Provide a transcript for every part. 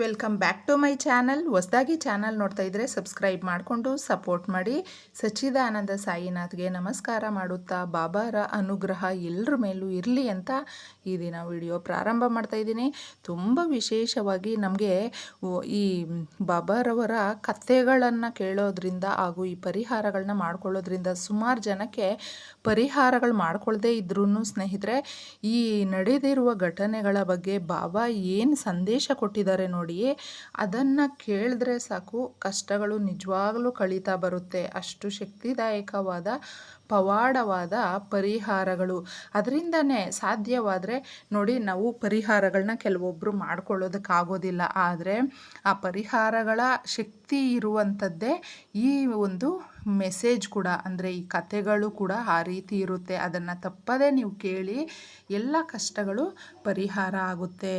Welcome back to my channel. ಹೊಸದಾಗಿ channel ನೋಡ್ತಾ ಇದ್ದರೆ ಸಬ್ಸ್ಕ್ರೈಬ್ ಮಾಡಿಕೊಂಡು ಸಪೋರ್ಟ್ ಮಾಡಿ. ಸಚ್ಚಿದಾನಂದ ಸಾಯಿನಾಥ್ಗೆ ನಮಸ್ಕಾರ ಮಾಡುತ್ತಾ ಬಾಬಾರ ಅನುಗ್ರಹ ಎಲ್ಲರ ಮೇಲೂ ಇರಲಿ ಅಂತ ಈ ದಿನ ವಿಡಿಯೋ ಪ್ರಾರಂಭ ಮಾಡ್ತಾ ಇದ್ದೀನಿ. ತುಂಬ ವಿಶೇಷವಾಗಿ ನಮಗೆ ಈ ಬಾಬಾರವರ ಕಥೆಗಳನ್ನು ಕೇಳೋದ್ರಿಂದ ಹಾಗೂ ಈ ಪರಿಹಾರಗಳನ್ನ ಮಾಡ್ಕೊಳ್ಳೋದ್ರಿಂದ ಸುಮಾರು ಜನಕ್ಕೆ ಪರಿಹಾರಗಳು ಮಾಡ್ಕೊಳ್ಳದೇ ಇದ್ರೂ ಸ್ನೇಹಿತರೆ, ಈ ನಡೆದಿರುವ ಘಟನೆಗಳ ಬಗ್ಗೆ ಬಾಬಾ ಏನು ಸಂದೇಶ ಕೊಟ್ಟಿದ್ದಾರೆ ನೋಡಿ. ಅದನ್ನು ಕೇಳಿದ್ರೆ ಸಾಕು, ಕಷ್ಟಗಳು ನಿಜವಾಗಲೂ ಕಳೀತಾ ಬರುತ್ತೆ. ಅಷ್ಟು ಶಕ್ತಿದಾಯಕವಾದ, ಪವಾಡವಾದ ಪರಿಹಾರಗಳು. ಅದರಿಂದನೇ ಸಾಧ್ಯವಾದರೆ ನೋಡಿ, ನಾವು ಪರಿಹಾರಗಳನ್ನ ಕೆಲವೊಬ್ಬರು ಮಾಡ್ಕೊಳ್ಳೋದಕ್ಕಾಗೋದಿಲ್ಲ. ಆದರೆ ಆ ಪರಿಹಾರಗಳ ಶಕ್ತಿ ಇರುವಂಥದ್ದೇ ಈ ಒಂದು ಮೆಸೇಜ್ ಕೂಡ, ಅಂದರೆ ಈ ಕಥೆಗಳು ಕೂಡ ಆ ರೀತಿ ಇರುತ್ತೆ. ಅದನ್ನು ತಪ್ಪದೇ ನೀವು ಕೇಳಿ ಎಲ್ಲ ಕಷ್ಟಗಳು ಪರಿಹಾರ ಆಗುತ್ತೆ.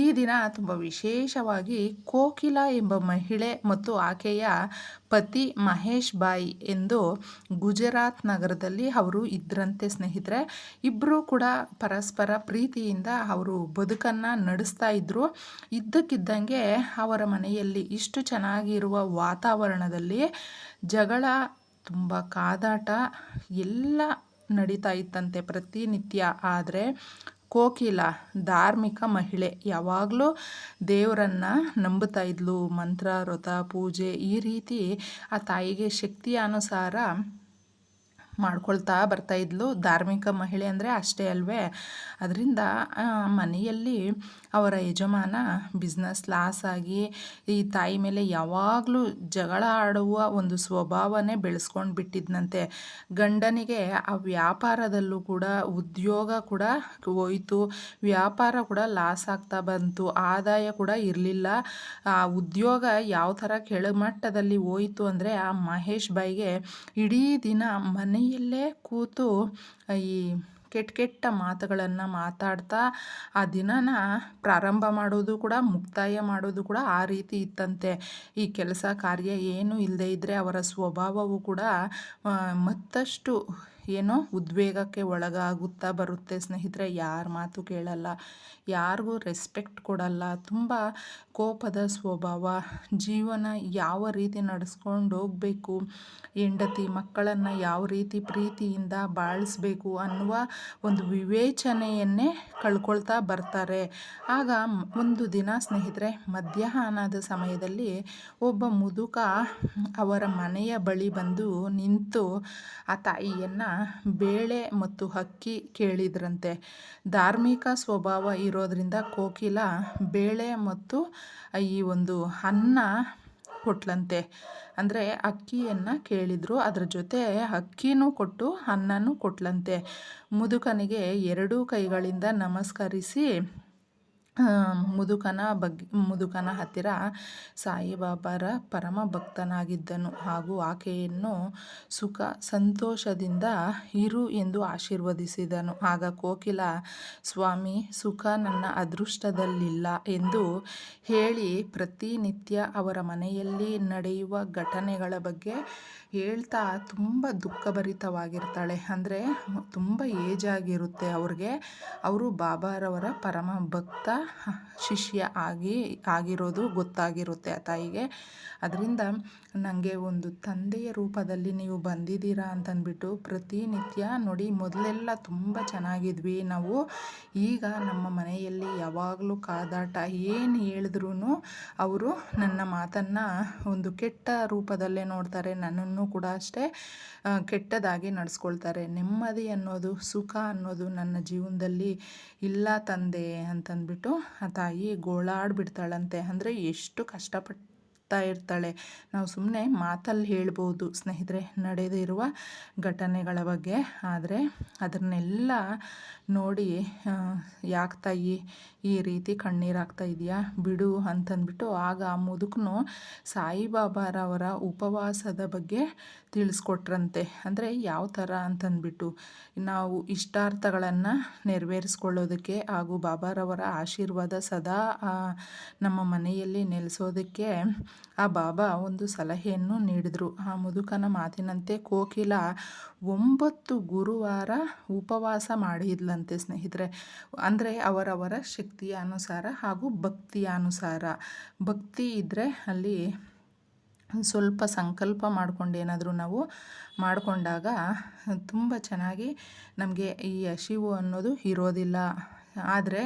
ಈ ದಿನ ತುಂಬ ವಿಶೇಷವಾಗಿ ಕೋಕಿಲ ಎಂಬ ಮಹಿಳೆ ಮತ್ತು ಆಕೆಯ ಪತಿ ಮಹೇಶ್ ಬಾಯಿ ಎಂದು ಗುಜರಾತ್ ನಗರದಲ್ಲಿ ಅವರು ಇದ್ದರಂತೆ ಸ್ನೇಹಿತರೆ. ಇಬ್ಬರು ಕೂಡ ಪರಸ್ಪರ ಪ್ರೀತಿಯಿಂದ ಅವರು ಬದುಕನ್ನು ನಡೆಸ್ತಾ ಇದ್ದರು ಇದ್ದಕ್ಕಿದ್ದಂಗೆ ಅವರ ಮನೆಯಲ್ಲಿ ಇಷ್ಟು ಚೆನ್ನಾಗಿರುವ ವಾತಾವರಣದಲ್ಲಿ ಜಗಳ ತುಂಬ ಕಾದಾಟ ಎಲ್ಲ ನಡೀತಾ ಇತ್ತಂತೆ ಪ್ರತಿನಿತ್ಯ. ಆದರೆ ಕೋಕಿಲ, ಧಾರ್ಮಿಕ ಮಹಿಳೆ, ಯಾವಾಗಲೂ ದೇವರನ್ನು ನಂಬುತ್ತಾ ಇದ್ಲು. ಮಂತ್ರ ವ್ರತ ಪೂಜೆ ಈ ರೀತಿ ಆ ತಾಯಿಗೆ ಶಕ್ತಿಯ ಅನುಸಾರ ಮಾಡ್ಕೊಳ್ತಾ ಬರ್ತಾ ಇದ್ಲು. ಧಾರ್ಮಿಕ ಮಹಿಳೆ ಅಂದರೆ ಅಷ್ಟೇ ಅಲ್ವೇ. ಅದರಿಂದ ಮನೆಯಲ್ಲಿ ಅವರ ಯಜಮಾನ ಬಿಸ್ನೆಸ್ ಲಾಸ್ ಆಗಿ, ಈ ತಾಯಿ ಮೇಲೆ ಯಾವಾಗಲೂ ಜಗಳ ಆಡುವ ಒಂದು ಸ್ವಭಾವನೇ ಬೆಳೆಸ್ಕೊಂಡು ಬಿಟ್ಟಿದ್ನಂತೆ. ಗಂಡನಿಗೆ ಆ ವ್ಯಾಪಾರದಲ್ಲೂ ಕೂಡ ಉದ್ಯೋಗ ಕೂಡ ಹೋಯಿತು. ವ್ಯಾಪಾರ ಕೂಡ ಲಾಸ್ ಆಗ್ತಾ ಬಂತು. ಆದಾಯ ಕೂಡ ಇರಲಿಲ್ಲ. ಆ, ಉದ್ಯೋಗ ಯಾವ ಥರ ಕೆಳಮಟ್ಟದಲ್ಲಿ ಹೋಯಿತು ಅಂದರೆ ಆ ಮಹೇಶ್ ಬಾಯಿಗೆ ಇಡೀ ದಿನ ಮನೆಯಲ್ಲೇ ಕೂತು, ಈ ಕೆಟ್ಟ ಕೆಟ್ಟ ಮಾತುಗಳನ್ನು ಮಾತಾಡ್ತಾ, ಆ ದಿನನ ಪ್ರಾರಂಭ ಮಾಡೋದು ಕೂಡ, ಮುಕ್ತಾಯ ಮಾಡೋದು ಕೂಡ ಆ ರೀತಿ ಇತ್ತಂತೆ. ಈ ಕೆಲಸ ಕಾರ್ಯ ಏನೂ ಇಲ್ಲದೇ ಇದ್ದರೆ ಅವರ ಸ್ವಭಾವವು ಕೂಡ ಮತ್ತಷ್ಟು ಏನೋ ಉದ್ವೇಗಕ್ಕೆ ಒಳಗಾಗುತ್ತಾ ಬರುತ್ತೆ ಸ್ನೇಹಿತರೆ, ಯಾರ ಮಾತು ಕೇಳಲ್ಲ, ಯಾರಿಗೂ ರೆಸ್ಪೆಕ್ಟ್ ಕೊಡಲ್ಲ. ತುಂಬ ಕೋಪದ ಸ್ವಭಾವ. ಜೀವನ ಯಾವ ರೀತಿ ನಡೆಸ್ಕೊಂಡು ಹೋಗಬೇಕು, ಹೆಂಡತಿ ಮಕ್ಕಳನ್ನು ಯಾವ ರೀತಿ ಪ್ರೀತಿಯಿಂದ ಬಾಳಿಸ್ಬೇಕು ಅನ್ನುವ ಒಂದು ವಿವೇಚನೆಯನ್ನೇ ಕಳ್ಕೊಳ್ತಾ ಬರ್ತಾರೆ. ಆಗ ಒಂದು ದಿನ ಸ್ನೇಹಿತರೆ, ಮಧ್ಯಾಹ್ನದ ಸಮಯದಲ್ಲಿ ಒಬ್ಬ ಮುದುಕ ಅವರ ಮನೆಯ ಬಳಿ ಬಂದು ನಿಂತು ಆ ತಾಯಿಯನ್ನು ಬೇಳೆ ಮತ್ತು ಅಕ್ಕಿ ಕೇಳಿದ್ರಂತೆ. ಧಾರ್ಮಿಕ ಸ್ವಭಾವ ಇರೋದರಿಂದ ಕೋಕಿಲ, ಬೇಳೆ ಮತ್ತು ಈ ಒಂದು ಅನ್ನ ಕೊಟ್ಲಂತೆ. ಅಂದರೆ ಅಕ್ಕಿಯನ್ನು ಕೇಳಿದರು. ಅದರ ಜೊತೆ ಅಕ್ಕಿನೂ ಕೊಟ್ಟು ಅನ್ನನೂ ಕೊಟ್ಲಂತೆ. ಮುದುಕನಿಗೆ ಎರಡೂ ಕೈಗಳಿಂದ ನಮಸ್ಕರಿಸಿ ಮುದುಕನ ಬಗ್ಗೆ, ಮುದುಕನ ಹತ್ತಿರ ಸಾಯಿಬಾಬಾರ ಪರಮ ಭಕ್ತನಾಗಿದ್ದನು ಹಾಗೂ ಆಕೆಯನ್ನು ಸುಖ, ಸಂತೋಷದಿಂದ ಇರು ಎಂದು ಆಶೀರ್ವದಿಸಿದನು. ಆಗ ಕೋಕಿಲ, ಸ್ವಾಮಿ, ಸುಖ ನನ್ನ ಅದೃಷ್ಟದಲ್ಲಿಲ್ಲ ಎಂದು ಹೇಳಿ ಪ್ರತಿನಿತ್ಯ ಅವರ ಮನೆಯಲ್ಲಿ ನಡೆಯುವ ಘಟನೆಗಳ ಬಗ್ಗೆ ಹೇಳ್ತಾ ತುಂಬ ದುಃಖಭರಿತವಾಗಿರ್ತಾಳೆ. ಅಂದರೆ ತುಂಬ ಏಜ್ ಆಗಿರುತ್ತೆ ಅವ್ರಿಗೆ. ಅವರು ಬಾಬಾರವರ ಪರಮ ಭಕ್ತ ಶಿಷ್ಯ ಆಗಿ ಆಗಿರೋದು ಗೊತ್ತಾಗಿರುತ್ತೆ ಆ ತಾಯಿಗೆ. ಅದರಿಂದ ನನಗೆ ಒಂದು ತಂದೆಯ ರೂಪದಲ್ಲಿ ನೀವು ಬಂದಿದ್ದೀರಾ ಅಂತಂದ್ಬಿಟ್ಟು ಪ್ರತಿನಿತ್ಯ ನೋಡಿ ಮೊದಲೆಲ್ಲ ತುಂಬ ಚೆನ್ನಾಗಿದ್ವಿ. ನಾವು ಈಗ ನಮ್ಮ ಮನೆಯಲ್ಲಿ ಯಾವಾಗಲೂ ಕಾದಾಟ ಏನು ಹೇಳಿದ್ರೂ ಅವರು ನನ್ನ ಮಾತನ್ನು ಒಂದು ಕೆಟ್ಟ ರೂಪದಲ್ಲೇ ನೋಡ್ತಾರೆ. ನನ್ನನ್ನು ಕೂಡ ಅಷ್ಟೇ ಕೆಟ್ಟದಾಗಿ ನಡೆಸ್ಕೊಳ್ತಾರೆ. ನೆಮ್ಮದಿ ಅನ್ನೋದು, ಸುಖ ಅನ್ನೋದು ನನ್ನ ಜೀವನದಲ್ಲಿ ಇಲ್ಲ ತಂದೆ ಅಂತಂದ್ಬಿಟ್ಟು ಆ ತಾಯಿ ಗೋಳಾಡ್ಬಿಡ್ತಾಳಂತೆ. ಅಂದರೆ ಎಷ್ಟು ಕಷ್ಟಪಟ್ಟು ಇರ್ತಾಳೆ. ನಾವು ಸುಮ್ಮನೆ ಮಾತಲ್ಲಿ ಹೇಳ್ಬೋದು ಸ್ನೇಹಿತರೆ, ನಡೆದಿರುವ ಘಟನೆಗಳ ಬಗ್ಗೆ. ಆದರೆ ಅದನ್ನೆಲ್ಲ ನೋಡಿ ಯಾಕೆ ತಾಯಿ ಈ ರೀತಿ ಕಣ್ಣೀರಾಗ್ತಾ ಇದೆಯಾ? ಬಿಡು ಅಂತಂದ್ಬಿಟ್ಟು ಆಗ ಆ ಮುದುಕನು ಸಾಯಿಬಾಬಾರವರ ಉಪವಾಸದ ಬಗ್ಗೆ ತಿಳಿಸ್ಕೊಟ್ರಂತೆ. ಅಂದರೆ ಯಾವ ಥರ ಅಂತಂದ್ಬಿಟ್ಟು ನಾವು ಇಷ್ಟಾರ್ಥಗಳನ್ನು ನೆರವೇರಿಸ್ಕೊಳ್ಳೋದಕ್ಕೆ ಹಾಗೂ ಬಾಬಾರವರ ಆಶೀರ್ವಾದ ಸದಾ ನಮ್ಮ ಮನೆಯಲ್ಲಿ ನೆಲೆಸೋದಕ್ಕೆ ಆ ಬಾಬಾ ಒಂದು ಸಲಹೆಯನ್ನು ನೀಡಿದರು. ಆ ಮುದುಕನ ಮಾತಿನಂತೆ ಕೋಕಿಲ ಒಂಬತ್ತು ಗುರುವಾರ ಉಪವಾಸ ಮಾಡಿದ್ಲಂತೆ ಸ್ನೇಹಿತರೆ. ಅಂದರೆ ಅವರವರ ಶಕ್ತಿಯ ಅನುಸಾರ ಹಾಗೂ ಭಕ್ತಿಯ ಅನುಸಾರ. ಭಕ್ತಿ ಇದ್ದರೆ ಅಲ್ಲಿ ಸ್ವಲ್ಪ ಸಂಕಲ್ಪ ಮಾಡಿಕೊಂಡು ಏನಾದರೂ ನಾವು ಮಾಡಿಕೊಂಡಾಗ ತುಂಬ ಚೆನ್ನಾಗಿ ನಮಗೆ ಈ ಹಸಿವು ಅನ್ನೋದು ಇರೋದಿಲ್ಲ. ಆದರೆ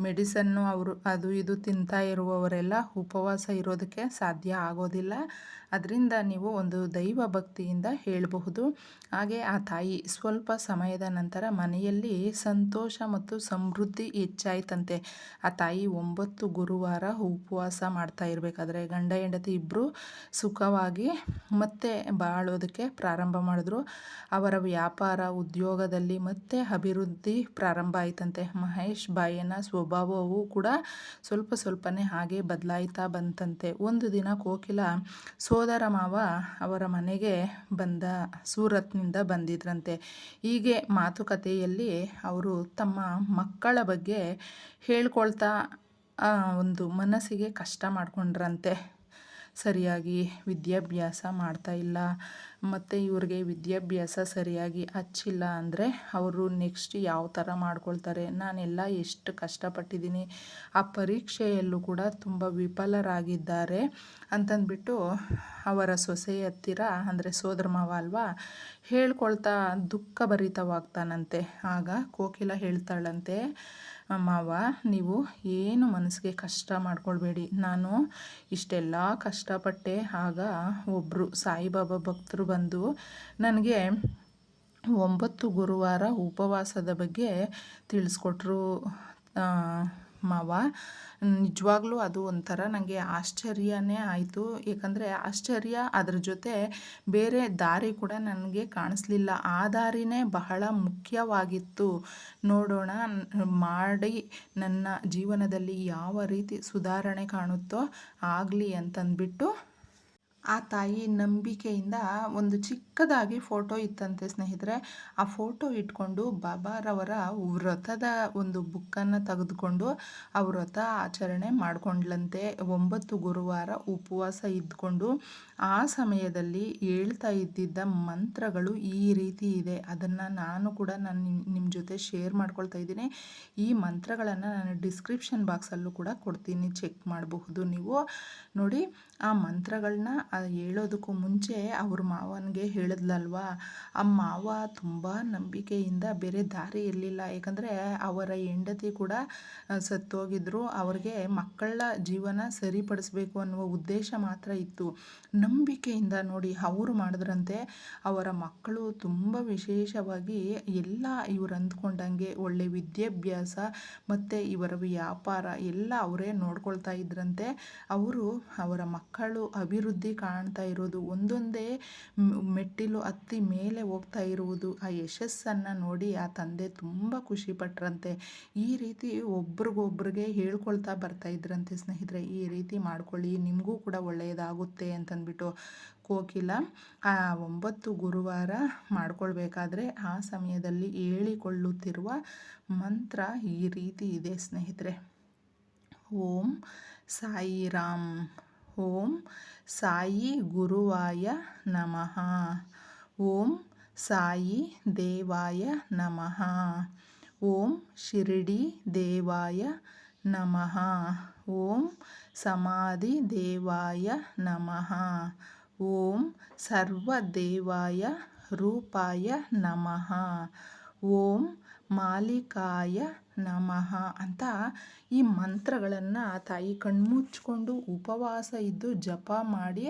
ಮೆಡಿಸನ್ನು ಅವರು ಅದು ಇದು ತಿಂತಾ ಇರುವವರೆಲ್ಲ ಉಪವಾಸ ಇರೋದಕ್ಕೆ ಸಾಧ್ಯ ಆಗೋದಿಲ್ಲ. ಅದರಿಂದ ನೀವು ಒಂದು ದೈವ ಭಕ್ತಿಯಿಂದ ಹೇಳಬಹುದು. ಹಾಗೆ ಆ ತಾಯಿ ಸ್ವಲ್ಪ ಸಮಯದ ನಂತರ ಮನೆಯಲ್ಲಿ ಸಂತೋಷ ಮತ್ತು ಸಮೃದ್ಧಿ ಹೆಚ್ಚಾಯ್ತಂತೆ. ಆ ತಾಯಿ ಒಂಬತ್ತು ಗುರುವಾರ ಉಪವಾಸ ಮಾಡ್ತಾ ಇರಬೇಕಾದ್ರೆ ಗಂಡ, ಹೆಂಡತಿ ಇಬ್ಬರು ಸುಖವಾಗಿ ಮತ್ತೆ ಬಾಳೋದಕ್ಕೆ ಪ್ರಾರಂಭ ಮಾಡಿದ್ರು. ಅವರ ವ್ಯಾಪಾರ ಉದ್ಯೋಗದಲ್ಲಿ ಮತ್ತೆ ಅಭಿವೃದ್ಧಿ ಪ್ರಾರಂಭ ಆಯ್ತಂತೆ. ಮಹೇಶ್ ಬಾಯನ ಸ್ವಭಾವವು ಕೂಡ ಸ್ವಲ್ಪ ಸ್ವಲ್ಪನೇ ಹಾಗೆ ಬದಲಾಯ್ತಾ ಬಂತಂತೆ. ಒಂದು ದಿನ ಕೋಕಿಲ ಸೋದರ ಮಾವ ಅವರ ಮನೆಗೆ ಬಂದ ಸೂರತ್ನಿಂದ ಬಂದಿದ್ರಂತೆ. ಹೀಗೆ ಮಾತುಕತೆಯಲ್ಲಿ ಅವರು ತಮ್ಮ ಮಕ್ಕಳ ಬಗ್ಗೆ ಹೇಳ್ಕೊಳ್ತಾ ಒಂದು ಮನಸ್ಸಿಗೆ ಕಷ್ಟ ಮಾಡಿಕೊಂಡ್ರಂತೆ. ಸರಿಯಾಗಿ ವಿದ್ಯಾಭ್ಯಾಸ ಮಾಡ್ತಾ ಇಲ್ಲ, ಮತ್ತು ಇವ್ರಿಗೆ ವಿದ್ಯಾಭ್ಯಾಸ ಸರಿಯಾಗಿ ಹಚ್ಚಿಲ್ಲ ಅಂದರೆ ಅವರು ನೆಕ್ಸ್ಟ್ ಯಾವ ಥರ ಮಾಡ್ಕೊಳ್ತಾರೆ? ನಾನೆಲ್ಲ ಎಷ್ಟು ಕಷ್ಟಪಟ್ಟಿದ್ದೀನಿ. ಆ ಪರೀಕ್ಷೆಯಲ್ಲೂ ಕೂಡ ತುಂಬ ವಿಫಲರಾಗಿದ್ದಾರೆ ಅಂತಂದ್ಬಿಟ್ಟು ಅವರ ಸೊಸೆ ಹತ್ತಿರ, ಅಂದರೆ ಸೋದರ ಮಾವ ಅಲ್ವಾ, ಹೇಳ್ಕೊಳ್ತಾ ದುಃಖ ಭರಿತವಾಗ್ತಾನಂತೆ ಆಗ ಕೋಕಿಲ ಹೇಳ್ತಾಳಂತೆ ಮಾವ, ನೀವು ಏನು ಮನಸ್ಸಿಗೆ ಕಷ್ಟ ಮಾಡ್ಕೊಳ್ಬೇಡಿ. ನಾನು ಇಷ್ಟೆಲ್ಲ ಕಷ್ಟಪಟ್ಟೆ ಆಗ ಒಬ್ಬರು ಸಾಯಿಬಾಬಾ ಭಕ್ತರು ಬಂದು ನನಗೆ ಒಂಬತ್ತು ಗುರುವಾರ ಉಪವಾಸದ ಬಗ್ಗೆ ತಿಳಿಸ್ಕೊಟ್ರು. ಮಾವ. ನಿಜವಾಗ್ಲೂ ಅದು ಒಂಥರ ನನಗೆ ಆಶ್ಚರ್ಯನೇ ಆಯಿತು. ಏಕೆಂದರೆ ಆಶ್ಚರ್ಯ ಅದ್ರ ಜೊತೆ ಬೇರೆ ದಾರಿ ಕೂಡ ನನಗೆ ಕಾಣಿಸ್ಲಿಲ್ಲ. ಆ ದಾರಿನೇ ಬಹಳ ಮುಖ್ಯವಾಗಿತ್ತು. ನೋಡೋಣ, ಮಾಡಿ ನನ್ನ ಜೀವನದಲ್ಲಿ ಯಾವ ರೀತಿ ಸುಧಾರಣೆ ಕಾಣುತ್ತೋ ಆಗಲಿ ಅಂತಂದ್ಬಿಟ್ಟು ಆ ತಾಯಿ ನಂಬಿಕೆಯಿಂದ ಒಂದು ಚಿಕ್ಕದಾಗಿ ಫೋಟೋ ಇತ್ತಂತೆ ಸ್ನೇಹಿತರೆ. ಆ ಫೋಟೋ ಇಟ್ಕೊಂಡು ಬಾಬಾರವರ ವ್ರತದ ಒಂದು ಬುಕ್ಕನ್ನು ತೆಗೆದುಕೊಂಡು ಆ ವ್ರತ ಆಚರಣೆ ಮಾಡಿಕೊಂಡ್ಲಂತೆ. ಒಂಬತ್ತು ಗುರುವಾರ ಉಪವಾಸ ಇದ್ಕೊಂಡು ಆ ಸಮಯದಲ್ಲಿ ಹೇಳ್ತಾ ಇದ್ದಿದ್ದ ಮಂತ್ರಗಳು ಈ ರೀತಿ ಇದೆ. ಅದನ್ನು ನಾನು ಕೂಡ ನಾನು ನಿಮ್ಮ ಜೊತೆ ಶೇರ್ ಮಾಡ್ಕೊಳ್ತಾ ಇದ್ದೀನಿ. ಈ ಮಂತ್ರಗಳನ್ನು ನಾನು ಡಿಸ್ಕ್ರಿಪ್ಷನ್ ಬಾಕ್ಸಲ್ಲೂ ಕೂಡ ಕೊಡ್ತೀನಿ. ಚೆಕ್ ಮಾಡಬಹುದು ನೀವು. ನೋಡಿ, ಆ ಮಂತ್ರಗಳನ್ನ ಹೇಳೋದಕ್ಕೂ ಮುಂಚೆ ಅವ್ರ ಮಾವನಿಗೆ ಹೇಳಿದ್ಲಲ್ವಾ? ಆ ಮಾವ ತುಂಬ ನಂಬಿಕೆಯಿಂದ ಬೇರೆ ದಾರಿ ಇರಲಿಲ್ಲ. ಯಾಕಂದರೆ ಅವರ ಹೆಂಡತಿ ಕೂಡ ಸತ್ತೋಗಿದ್ರು. ಅವ್ರಿಗೆ ಮಕ್ಕಳ ಜೀವನ ಸರಿಪಡಿಸ್ಬೇಕು ಅನ್ನುವ ಉದ್ದೇಶ ಮಾತ್ರ ಇತ್ತು. ನಂಬಿಕೆಯಿಂದ ನೋಡಿ ಅವರು ಮಾಡಿದ್ರಂತೆ, ಅವರ ಮಕ್ಕಳು ತುಂಬ ವಿಶೇಷವಾಗಿ ಎಲ್ಲ ಇವರು ಅಂದ್ಕೊಂಡಂಗೆ ಒಳ್ಳೆ ವಿದ್ಯಾಭ್ಯಾಸ ಮತ್ತು ಇವರ ವ್ಯಾಪಾರ ಎಲ್ಲ ಅವರೇ ನೋಡ್ಕೊಳ್ತಾ ಇದ್ರಂತೆ. ಅವರು ಅವರ ಮಕ್ಕಳು ಅಭಿವೃದ್ಧಿ ಕಾಣ್ತಾ ಇರೋದು. ಒಂದೊಂದೇ ಮೆಟ್ಟಿಲು ಹತ್ತಿ ಮೇಲೆ ಹೋಗ್ತಾ ಇರುವುದು. ಆ ಯಶಸ್ಸನ್ನು ನೋಡಿ ಆ ತಂದೆ ತುಂಬ ಖುಷಿಪಟ್ರಂತೆ ಈ ರೀತಿ ಒಬ್ರಿಗೊಬ್ರಿಗೆ ಹೇಳ್ಕೊಳ್ತಾ ಬರ್ತಾ ಇದ್ರಂತೆ ಸ್ನೇಹಿತರೆ. ಈ ರೀತಿ ಮಾಡ್ಕೊಳ್ಳಿ. ನಿಮಗೂ ಕೂಡ ಒಳ್ಳೆಯದಾಗುತ್ತೆ ಅಂತಂದ್ಬಿಟ್ಟು ಕೋಕಿಲ ಆ ಒಂಬತ್ತು ಗುರುವಾರ ಮಾಡ್ಕೊಳ್ಬೇಕಾದ್ರೆ ಆ ಸಮಯದಲ್ಲಿ ಹೇಳಿಕೊಳ್ಳುತ್ತಿರುವ ಮಂತ್ರ ಈ ರೀತಿ ಇದೆ ಸ್ನೇಹಿತರೆ. ಓಂ ಸಾಯಿರಾಮ್. ಓಂ ಸಾಯಿ ಗುರುವಾಯ ನಮಃ ಓಂ ಸಾಯಿ ದೇವಾಯ ನಮಃ ಓಂ ಶಿರಡಿ ದೇವಾಯ ನಮಃ ಓಂ ಸಮಾಧಿ ದೇವಾಯ ನಮಃ ಓಂ ಸರ್ವದೇವಾಯ ರೂಪಾಯ ನಮಃ ಓಂ ಮಾಲಿಕಾಯ ನಮಃ ಅಂತ ಈ ಮಂತ್ರಗಳನ್ನು ತಾಯಿ ಕಣ್ಮುಚ್ಕೊಂಡು ಉಪವಾಸ ಇದ್ದು ಜಪ ಮಾಡಿ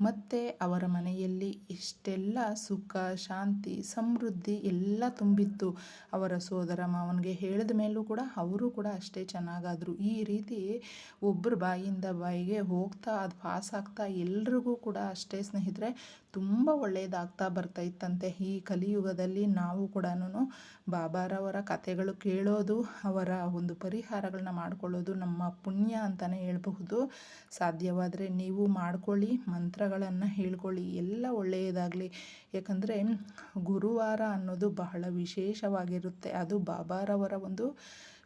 ಮತ್ತೆ ಅವರ ಮನೆಯಲ್ಲಿ ಇಷ್ಟೆಲ್ಲ ಸುಖ, ಶಾಂತಿ, ಸಮೃದ್ಧಿ ಎಲ್ಲ ತುಂಬಿತ್ತು. ಅವರ ಸೋದರ ಮಾವನಿಗೆ ಹೇಳಿದ ಮೇಲೂ ಕೂಡ ಅವರು ಕೂಡ ಅಷ್ಟೇ ಚೆನ್ನಾಗಾದರು. ಈ ರೀತಿ ಒಬ್ಬರ ಬಾಯಿಯಿಂದ ಬಾಯಿಗೆ ಹೋಗ್ತಾ ಅದು ಪಾಸ್ ಆಗ್ತಾ ಎಲ್ರಿಗೂ ಕೂಡ ಅಷ್ಟೇ ಸ್ನೇಹಿತರೆ ತುಂಬ ಒಳ್ಳೆಯದಾಗ್ತಾ ಬರ್ತಾ ಇತ್ತಂತೆ. ಈ ಕಲಿಯುಗದಲ್ಲಿ ನಾವು ಕೂಡ ಬಾಬಾರವರ ಕಥೆಗಳು ಕೇಳೋದು ಅವರ ಒಂದು ಪರಿಹಾರಗಳನ್ನ ಮಾಡ್ಕೊಳ್ಳೋದು ನಮ್ಮ ಪುಣ್ಯ ಅಂತಲೇ ಹೇಳಬಹುದು. ಸಾಧ್ಯವಾದರೆ ನೀವು ಮಾಡ್ಕೊಳ್ಳಿ, ಮಂತ್ರಗಳನ್ನು ಹೇಳ್ಕೊಳ್ಳಿ, ಎಲ್ಲ ಒಳ್ಳೆಯದಾಗಲಿ. ಯಾಕಂದರೆ ಗುರುವಾರ ಅನ್ನೋದು ಬಹಳ ವಿಶೇಷವಾಗಿರುತ್ತೆ. ಅದು ಬಾಬಾರವರ ಒಂದು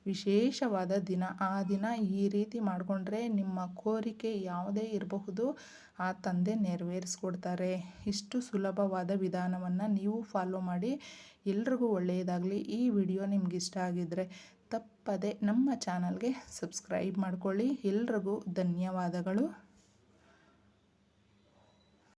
ವಿಶೇಷವಾದ ದಿನ. ಆ ದಿನ ಈ ರೀತಿ ಮಾಡಿಕೊಂಡ್ರೆ ನಿಮ್ಮ ಕೋರಿಕೆ ಯಾವುದೇ ಇರಬಹುದು. ಆ ತಂದೆ ನೆರವೇರಿಸ್ಕೊಡ್ತಾರೆ. ಇಷ್ಟು ಸುಲಭವಾದ ವಿಧಾನವನ್ನು ನೀವು ಫಾಲೋ ಮಾಡಿ. ಎಲ್ರಿಗೂ ಒಳ್ಳೆಯದಾಗಲಿ. ಈ ವಿಡಿಯೋ ನಿಮ್ಗೆ ಇಷ್ಟ ಆಗಿದ್ದರೆ ತಪ್ಪದೆ ನಮ್ಮ ಚಾನಲ್ಗೆ ಸಬ್ಸ್ಕ್ರೈಬ್ ಮಾಡ್ಕೊಳ್ಳಿ. ಎಲ್ರಿಗೂ ಧನ್ಯವಾದಗಳು.